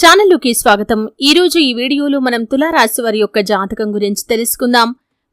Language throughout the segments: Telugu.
ఛానల్లోకి స్వాగతం. ఈరోజు ఈ వీడియోలో మనం తులారాశి వారి యొక్క జాతకం గురించి తెలుసుకుందాం.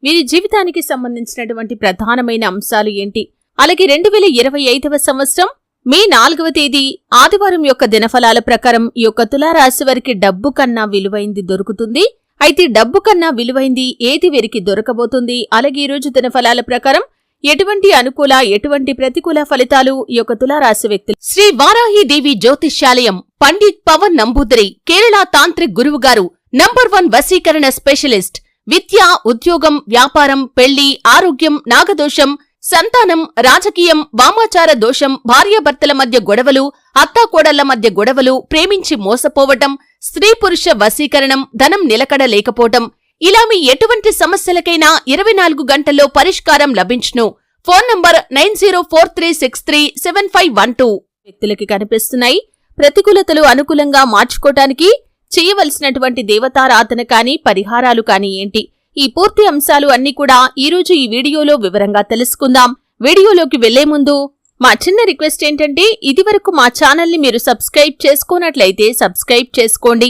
వీరి జీవితానికి సంబంధించినటువంటి ప్రధానమైన అంశాలు ఏంటి? అలాగే రెండు వేల ఇరవై ఐదవ సంవత్సరం మే నాలుగవ తేదీ ఆదివారం యొక్క దినఫలాల ప్రకారం ఈ యొక్క తులారాశి వారికి డబ్బు కన్నా విలువైంది దొరుకుతుంది. అయితే డబ్బు కన్నా విలువైంది ఏది వీరికి దొరకబోతుంది? అలాగే ఈ రోజు దినఫలాల ప్రకారం ఎటువంటి అనుకూల ఎటువంటి ప్రతికూల ఫలితాలు ఈ యొక్క తులారాశి వ్యక్తులు? శ్రీ వారాహిదేవి జ్యోతిష్యాలయం పండిత్ పవన్ నంబూదరి కేరళ తాంత్రిక్ గురువు గారు నంబర్ వన్ వశీకరణ స్పెషలిస్ట్ విద్య ఉద్యోగం వ్యాపారం పెళ్ళి ఆరోగ్యం నాగదోషం సంతానం రాజకీయం వామాచార దోషం భార్యాభర్తల మధ్య గొడవలు అత్తాకోడళ్ళ మధ్య గొడవలు ప్రేమించి మోసపోవటం స్త్రీ పురుష వశీకరణం ధనం నిలకడ లేకపోవటం ఇలా మీ ఎటువంటి సమస్యలకైనా ఇరవై నాలుగు గంటల్లో పరిష్కారం లభించును. Phone number nine zero four three six three seven five one two. వ్యక్తులకి కనిపిస్తున్నాయి. ప్రతికూలతలు అనుకూలంగా మార్చుకోటానికి చేయవలసినటువంటి దేవతారాధన కానీ పరిహారాలు కానీ ఏంటి? ఈ పూర్తి అంశాలు అన్ని కూడా ఈ రోజు ఈ వీడియోలో వివరంగా తెలుసుకుందాం. వీడియోలోకి వెళ్ళే ముందు మా చిన్న రిక్వెస్ట్ ఏంటంటే ఇదివరకు మా ఛానల్ని మీరు సబ్స్క్రైబ్ చేసుకోనట్లయితే సబ్స్క్రైబ్ చేసుకోండి.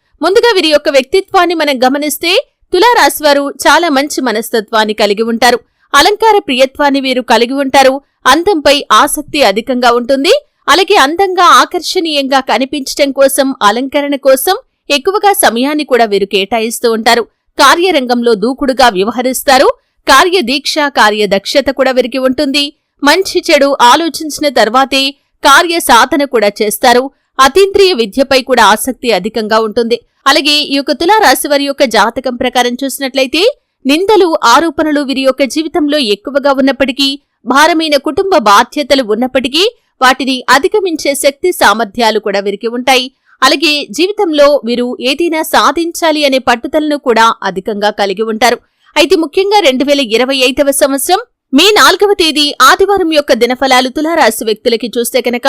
ముందుగా వీరి యొక్క వ్యక్తిత్వాన్ని మనం గమనిస్తే తులారాశి వారు చాలా మంచి మనస్తత్వాన్ని కలిగి ఉంటారు. అలంకార ప్రియత్వాన్ని వీరు కలిగి ఉంటారు. అందంపై ఆసక్తి అధికంగా ఉంటుంది. అలాగే అందంగా ఆకర్షణీయంగా కనిపించటం కోసం అలంకరణ కోసం ఎక్కువగా సమయాన్ని కూడా వీరు కేటాయిస్తూ ఉంటారు. కార్యరంగంలో దూకుడుగా వ్యవహరిస్తారు. కార్యదీక్ష కార్యదక్షత కూడా వీరికి ఉంటుంది. మంచి చెడు ఆలోచించిన తర్వాతే కార్య సాధన కూడా చేస్తారు. అతీంద్రియ విద్యపై కూడా ఆసక్తి అధికంగా ఉంటుంది. అలాగే ఈ యొక్క తులారాశి వారి యొక్క జాతకం ప్రకారం చూసినట్లయితే నిందలు ఆరోపణలు వీరి యొక్క జీవితంలో ఎక్కువగా ఉన్నప్పటికీ భారమైన కుటుంబ బాధ్యతలు ఉన్నప్పటికీ వాటిని అధిగమించే శక్తి సామర్థ్యాలు కూడా వీరికి ఉంటాయి. అలాగే జీవితంలో వీరు ఏదైనా సాధించాలి అనే పట్టుదలను కూడా అధికంగా కలిగి ఉంటారు. అయితే ముఖ్యంగా రెండు వేల ఇరవై ఐదవ సంవత్సరం మే నాలుగవ తేదీ ఆదివారం యొక్క దినఫలాలు తులారాశి వ్యక్తులకి చూస్తే కనుక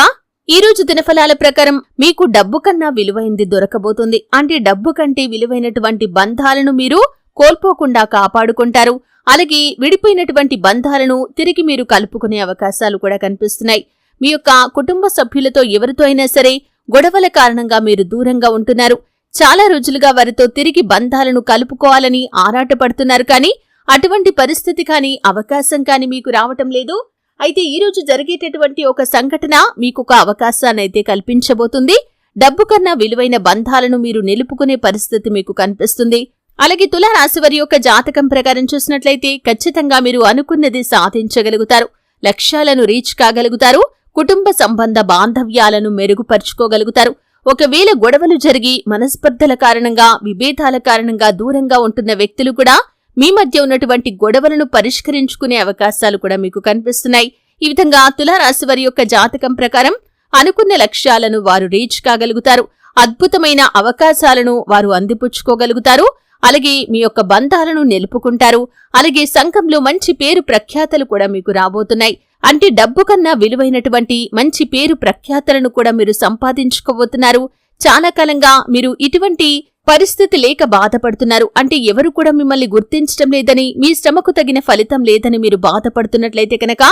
ఈ రోజు దినఫలాల ప్రకారం మీకు డబ్బు కన్నా విలువైంది దొరకబోతుంది. అంటే డబ్బు కంటే విలువైనటువంటి బంధాలను మీరు కోల్పోకుండా కాపాడుకుంటారు. అలాగే విడిపోయినటువంటి బంధాలను తిరిగి మీరు కలుపుకునే అవకాశాలు కూడా కనిపిస్తున్నాయి. మీ యొక్క కుటుంబ సభ్యులతో ఎవరితో అయినా సరే గొడవల కారణంగా మీరు దూరంగా ఉంటున్నారు. చాలా రోజులుగా వారితో తిరిగి బంధాలను కలుపుకోవాలని ఆరాటపడుతున్నారు కానీ అటువంటి పరిస్థితి కానీ అవకాశం కానీ మీకు రావటం లేదు. అయితే ఈ రోజు జరిగేటటువంటి ఒక సంఘటన మీకు ఒక అవకాశాన్నైతే కల్పించబోతుంది. డబ్బు కన్నా విలువైన బంధాలను మీరు నిలుపుకునే పరిస్థితి మీకు కనిపిస్తుంది. అలాగే తులారాశి వారి యొక్క జాతకం ప్రకారం చూసినట్లయితే ఖచ్చితంగా మీరు అనుకున్నది సాధించగలుగుతారు. లక్ష్యాలను రీచ్ కాగలుగుతారు. కుటుంబ సంబంధ బాంధవ్యాలను మెరుగుపరుచుకోగలుగుతారు. ఒకవేళ గొడవలు జరిగి మనస్పర్ధల కారణంగా విభేదాల కారణంగా దూరంగా ఉంటున్న వ్యక్తులు కూడా మీ మధ్య ఉన్నటువంటి గొడవలను పరిష్కరించుకునే అవకాశాలు కూడా మీకు కనిపిస్తున్నాయి. ఈ విధంగా తులారాశి వారి యొక్క జాతకం ప్రకారం అనుకున్న లక్ష్యాలను వారు రీచ్ కాగలుగుతారు. అద్భుతమైన అవకాశాలను వారు అందిపుచ్చుకోగలుగుతారు. అలాగే మీ యొక్క బంధాలను నిలుపుకుంటారు. అలాగే సంఘంలో మంచి పేరు ప్రఖ్యాతలు కూడా మీకు రాబోతున్నాయి. అంటే డబ్బు కన్నా విలువైనటువంటి మంచి పేరు ప్రఖ్యాతలను కూడా మీరు సంపాదించుకోబోతున్నారు. చాలా కాలంగా మీరు ఇటువంటి పరిస్థితి లేక బాధపడుతున్నారు. అంటే ఎవరు కూడా మిమ్మల్ని గుర్తించడం లేదని మీ శ్రమకు తగిన ఫలితం లేదని మీరు బాధపడుతున్నట్లయితే కనుక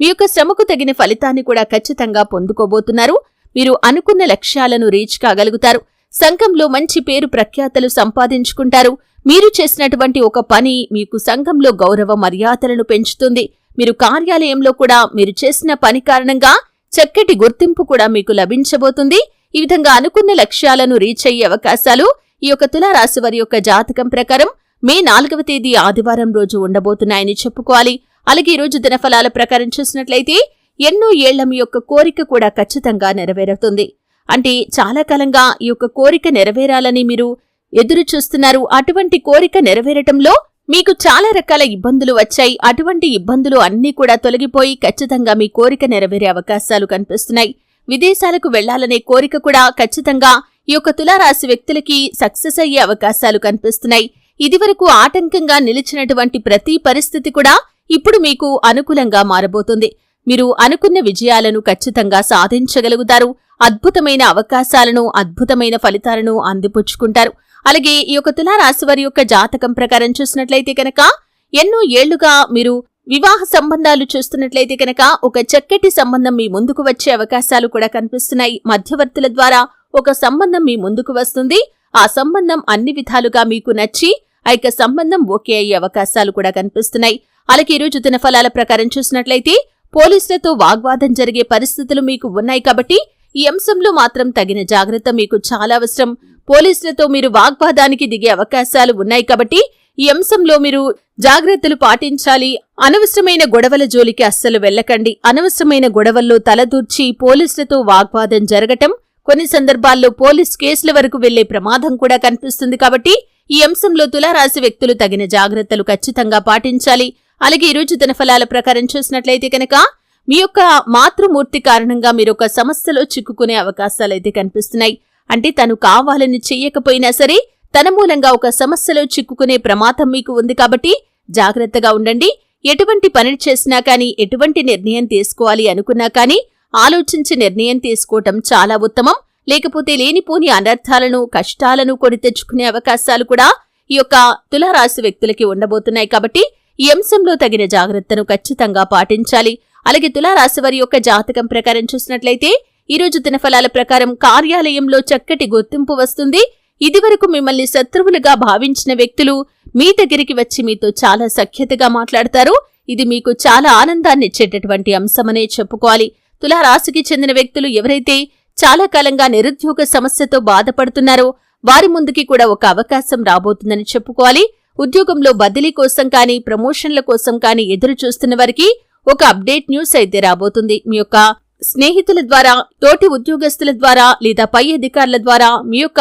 మీ యొక్క శ్రమకు తగిన ఫలితాన్ని కూడా ఖచ్చితంగా పొందుకోబోతున్నారు. మీరు అనుకున్న లక్ష్యాలను రీచ్ కాగలుగుతారు. సంఘంలో మంచి పేరు ప్రఖ్యాతలు సంపాదించుకుంటారు. మీరు చేసినటువంటి ఒక పని మీకు సంఘంలో గౌరవ మర్యాదలను పెంచుతుంది. మీరు కార్యాలయంలో కూడా మీరు చేసిన పని కారణంగా చక్కటి గుర్తింపు కూడా మీకు లభించబోతుంది. ఈ విధంగా అనుకున్న లక్ష్యాలను రీచ్ అయ్యే అవకాశాలు ఈ యొక్క తులారాశి వారి యొక్క జాతకం ప్రకారం మే నాలుగవ తేదీ ఆదివారం రోజు ఉండబోతున్నాయని చెప్పుకోవాలి. అలాగే ఈ రోజు దినఫలాల ప్రకారం చూసినట్లయితే ఎన్నో ఏళ్ళ మీ యొక్క కోరిక కూడా ఖచ్చితంగా నెరవేరుతుంది. అంటే చాలా కాలంగా ఈ యొక్క కోరిక నెరవేరాలని మీరు ఎదురు చూస్తున్నారు. అటువంటి కోరిక నెరవేరటంలో మీకు చాలా రకాల ఇబ్బందులు వచ్చాయి. అటువంటి ఇబ్బందులు అన్నీ కూడా తొలగిపోయి ఖచ్చితంగా మీ కోరిక నెరవేరే అవకాశాలు కనిపిస్తున్నాయి. విదేశాలకు వెళ్ళాలనే కోరిక కూడా ఖచ్చితంగా ఈ యొక్క తులారాశి వ్యక్తులకి సక్సెస్ అయ్యే అవకాశాలు కనిపిస్తున్నాయి. ఇదివరకు ఆటంకంగా నిలిచినటువంటి ప్రతి పరిస్థితి కూడా ఇప్పుడు మీకు అనుకూలంగా మారబోతుంది. మీరు అనుకున్న విజయాలను ఖచ్చితంగా సాధించగలుగుతారు. అద్భుతమైన అవకాశాలను అద్భుతమైన ఫలితాలను అందిపుచ్చుకుంటారు. అలాగే ఈ యొక్క తులారాశి వారి యొక్క జాతకం ప్రకారం చూసినట్లయితే కనుక ఎన్నో ఏళ్ళుగా మీరు వివాహ సంబంధాలు చూస్తున్నట్లయితే కనుక ఒక చక్కటి సంబంధం మీ ముందుకు వచ్చే అవకాశాలు కూడా కనిపిస్తున్నాయి. మధ్యవర్తుల ద్వారా ఒక సంబంధం మీ ముందుకు వస్తుంది. ఆ సంబంధం అన్ని విధాలుగా మీకు నచ్చి ఐక యొక్క సంబంధం ఓకే అయ్యే అవకాశాలు కూడా కనిపిస్తున్నాయి. అలాగే ఈరోజు దినఫలాల ప్రకారం చూసినట్లయితే పోలీసులతో వాగ్వాదం జరిగే పరిస్థితులు మీకు ఉన్నాయి కాబట్టి ఈ అంశంలో మాత్రం తగిన జాగ్రత్త మీకు చాలా అవసరం. పోలీసులతో మీరు వాగ్వాదానికి దిగే అవకాశాలు ఉన్నాయి కాబట్టి ఈ అంశంలో మీరు జాగ్రత్తలు పాటించాలి. అనవసరమైన గొడవల జోలికి అస్సలు వెళ్ళకండి. అనవసరమైన గొడవల్లో తలదూర్చి పోలీసులతో వాగ్వాదం జరగటం కొన్ని సందర్భాల్లో పోలీస్ కేసుల వరకు వెళ్ళే ప్రమాదం కూడా కనిపిస్తుంది కాబట్టి ఈ అంశంలో తులారాశి వ్యక్తులు తగిన జాగ్రత్తలు ఖచ్చితంగా పాటించాలి. అలాగే ఈరోజు రోజు ఫలాల ప్రకారం చూసినట్లయితే కనుక మీ యొక్క మాతృమూర్తి కారణంగా మీరు ఒక సమస్యలో చిక్కుకునే అవకాశాలైతే కనిపిస్తున్నాయి. అంటే తను కావాలని చెయ్యకపోయినా సరే తన మూలంగా ఒక సమస్యలో చిక్కుకునే ప్రమాదం మీకు ఉంది కాబట్టి జాగ్రత్తగా ఉండండి. ఎటువంటి పని చేసినా కానీ ఎటువంటి నిర్ణయం తీసుకోవాలి అనుకున్నా కానీ ఆలోచించి నిర్ణయం తీసుకోవటం చాలా ఉత్తమం. లేకపోతే లేనిపోని అనర్థాలను కష్టాలను కొని తెచ్చుకునే అవకాశాలు కూడా ఈ యొక్క తులారాశి వ్యక్తులకి ఉండబోతున్నాయి కాబట్టి ఈ అంశంలో తగిన జాగ్రత్తను ఖచ్చితంగా పాటించాలి. అలాగే తులారాశి వారి యొక్క జాతకం ప్రకారం చూసినట్లయితే ఈ రోజు దినఫలాల ప్రకారం కార్యాలయంలో చక్కటి గుర్తింపు వస్తుంది. ఇదివరకు మిమ్మల్ని శత్రువులుగా భావించిన వ్యక్తులు మీ దగ్గరికి వచ్చి మీతో చాలా సఖ్యతగా మాట్లాడతారు. ఇది మీకు చాలా ఆనందాన్ని ఇచ్చేటటువంటి అంశమనే చెప్పుకోవాలి. తులారాశికి చెందిన వ్యక్తులు ఎవరైతే చాలా కాలంగా నిరుద్యోగ సమస్యతో బాధపడుతున్నారో వారి ముందుకి కూడా ఒక అవకాశం రాబోతుందని చెప్పుకోవాలి. ఉద్యోగంలో బదిలీ కోసం కానీ ప్రమోషన్ల కోసం కానీ ఎదురు చూస్తున్న వారికి ఒక అప్డేట్ న్యూస్ అయితే రాబోతుంది. మీ యొక్క స్నేహితుల ద్వారా తోటి ఉద్యోగస్తుల ద్వారా లేదా పై అధికారుల ద్వారా మీ యొక్క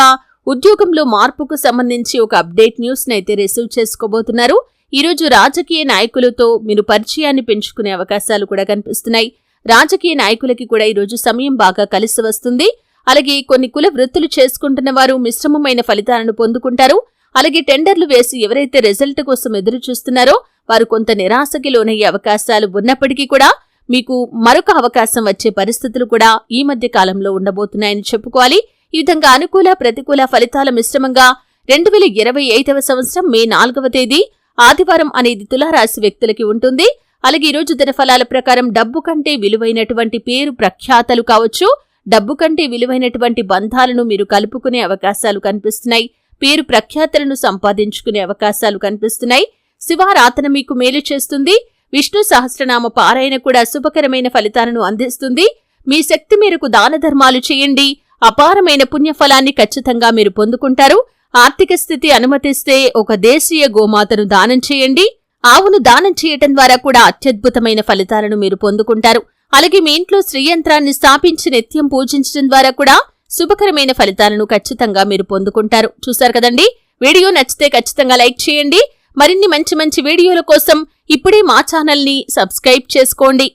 ఉద్యోగంలో మార్పుకు సంబంధించి ఒక అప్డేట్ న్యూస్ నైతే రిసీవ్ చేసుకోబోతున్నారు. ఈరోజు రాజకీయ నాయకులతో మీరు పరిచయాన్ని పెంచుకునే అవకాశాలు కూడా కనిపిస్తున్నాయి. రాజకీయ నాయకులకి కూడా ఈరోజు సమయం బాగా కలిసి వస్తుంది. అలాగే కొన్ని కుల వృత్తులు చేసుకుంటున్న వారు మిశ్రమమైన ఫలితాలను పొందుకుంటారు. అలాగే టెండర్లు వేసి ఎవరైతే రిజల్ట్ కోసం ఎదురు చూస్తున్నారో వారు కొంత నిరాశకి లోనయ్యే అవకాశాలు ఉన్నప్పటికీ కూడా మీకు మరొక అవకాశం వచ్చే పరిస్థితులు కూడా ఈ మధ్య కాలంలో ఉండబోతున్నాయని చెప్పుకోవాలి. ఈ విధంగా అనుకూల ప్రతికూల ఫలితాల మిశ్రమంగా రెండు వేల ఇరవై ఐదవ సంవత్సరం మే నాలుగవ తేదీ ఆదివారం అనేది తులారాశి వ్యక్తులకి ఉంటుంది. అలాగే ఈరోజు దినఫలాల ప్రకారం డబ్బు కంటే విలువైనటువంటి పేరు ప్రఖ్యాతలు కావచ్చు డబ్బు కంటే విలువైనటువంటి బంధాలను మీరు కలుపుకునే అవకాశాలు కనిపిస్తున్నాయి. పేరు ప్రఖ్యాతలను సంపాదించుకునే అవకాశాలు కనిపిస్తున్నాయి. శివారాధన మీకు మేలు చేస్తుంది. విష్ణు సహస్రనామ పారాయణ కూడా శుభకరమైన ఫలితాలను అందిస్తుంది. మీ శక్తి మేరకు దాన ధర్మాలు చేయండి. అపారమైన పుణ్యఫలాన్ని ఖచ్చితంగా మీరు పొందుకుంటారు. ఆర్థిక స్థితి అనుమతిస్తే ఒక దేశీయ గోమాతను దానం చేయండి. ఆవును దానం చేయటం ద్వారా కూడా అత్యద్భుతమైన ఫలితాలను మీరు పొందుకుంటారు. అలాగే మీ ఇంట్లో శ్రీయంత్రాన్ని స్థాపించి నిత్యం పూజించడం ద్వారా కూడా శుభకరమైన ఫలితాలను ఖచ్చితంగా మీరు పొందుకుంటారు. చూశారు కదండి? వీడియో నచ్చితే ఖచ్చితంగా లైక్ చేయండి. మరిన్ని మంచి మంచి వీడియోల కోసం ఇప్పుడే మా ఛానల్ని సబ్స్క్రైబ్ చేసుకోండి.